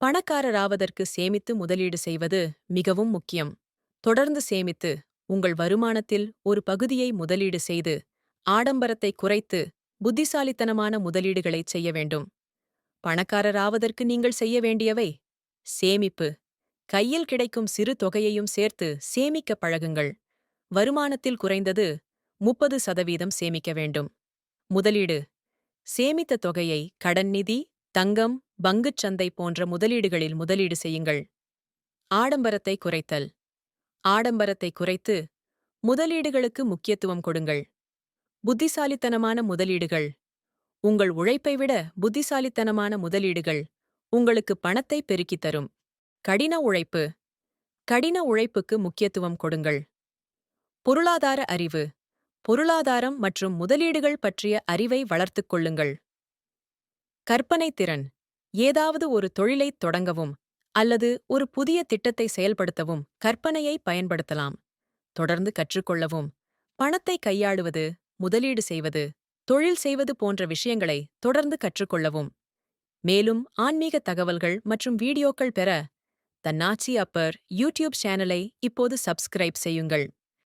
பணக்காரராவதற்கு சேமித்து முதலீடு செய்வது மிகவும் முக்கியம். தொடர்ந்து சேமித்து உங்கள் வருமானத்தில் ஒரு பகுதியை முதலீடு செய்து ஆடம்பரத்தை குறைத்து புத்திசாலித்தனமான முதலீடுகளைச் செய்ய வேண்டும். பணக்காரராவதற்கு நீங்கள் செய்ய வேண்டியவை? சேமிப்பு. கையில் கிடைக்கும் சிறு தொகையையும் சேர்த்து சேமிக்க பழகுங்கள். வருமானத்தில் குறைந்தது முப்பது சதவீதம் சேமிக்க வேண்டும். முதலீடு. சேமித்த தொகையை கடன் நிதி தங்கம் பங்குச் சந்தை போன்ற முதலீடுகளில் முதலீடு செய்யுங்கள். ஆடம்பரத்தை குறைத்தல். ஆடம்பரத்தை குறைத்து முதலீடுகளுக்கு முக்கியத்துவம் கொடுங்கள். புத்திசாலித்தனமான முதலீடுகள். உங்கள் உழைப்பை விட புத்திசாலித்தனமான முதலீடுகள் உங்களுக்கு பணத்தை பெருக்கித் தரும். கடின உழைப்பு. கடின உழைப்புக்கு முக்கியத்துவம் கொடுங்கள். பொருளாதார அறிவு. பொருளாதாரம் மற்றும் முதலீடுகள் பற்றிய அறிவை வளர்த்துக் கொள்ளுங்கள். கற்பனை திறன். ஏதாவது ஒரு தொழிலைத் தொடங்கவும் அல்லது ஒரு புதிய திட்டத்தை செயல்படுத்தவும் கற்பனையை பயன்படுத்தலாம். தொடர்ந்து கற்றுக்கொள்ளவும் பணத்தை கையாளுவது முதலீடு செய்வது தொழில் செய்வது போன்ற விஷயங்களை தொடர்ந்து கற்றுக்கொள்ளவும். மேலும் ஆன்மீக தகவல்கள் மற்றும் வீடியோக்கள் பெற தன்னாச்சி அப்பர் யூடியூப் சேனலை இப்போது சப்ஸ்கிரைப் செய்யுங்கள்.